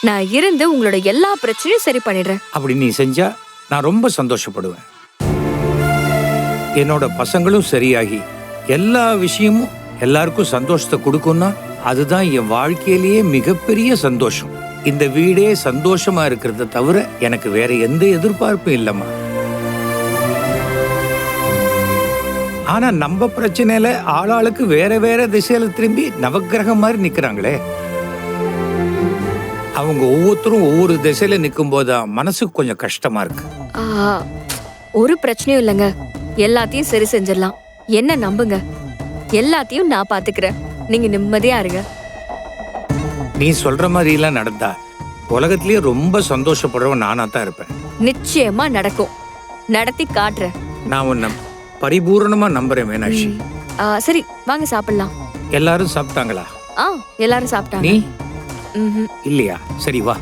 நான் இருந்து உங்களோட எல்லா பிரச்சனையும் சரி பண்ணிடுறேன். அப்படி நீ செஞ்சா நான் ரொம்ப சந்தோஷப்படுவேன். என்னோட பசங்களும் சரியாகி எல்லா விஷயமும் எல்லாருக்கும் சந்தோஷத்தை கொடுக்கும்னா அதுதான் என் வாழ்க்கையிலேயே மிகப்பெரிய சந்தோஷம். இந்த வீடே சந்தோஷமா இருக்கிறத தவிர எனக்கு வேற எந்த எதிர்பார்ப்பும் இல்லம்மா. ஆனா நம்ம பிரச்சனையில ஆளாளுக்கு வேற வேற திசையில திரும்பி நவக்கிரகம் மாதிரி நிக்கிறாங்களே. அவங்க ஒவ்வொருத்தரும் ஒவ்வொரு திசையில நிற்கும் போதுதான் மனசுக்கு கொஞ்சம் கஷ்டமா இருக்கு. ஒரு பிரச்சனையும் இல்லைங்க. எல்லாத்தையும் சரி செஞ்சிடலாம். என்ன நம்புங்க? எல்லாத்தையும் நான் பாத்துக்கிறேன். நீங்க நிம்மதியா இருங்க. நீ சொல்ற மாதிரி எல்லாம் நடந்தா உலகத்திலேயே ரொம்ப சந்தோஷப்படுறவன் நானா தான் இருப்பேன். நிச்சயமா நடக்கும். நடத்தி காட்டுறேன். நான் உன்னை பரிபூரணமா நம்புறேன் மீனாட்சி. சரி வாங்க சாப்பிடலாம். எல்லாரும் சாப்பிட்டாங்களா? ஆ எல்லாரும் சாப்பிட்டாங்க. இல்லையா? சரி வா.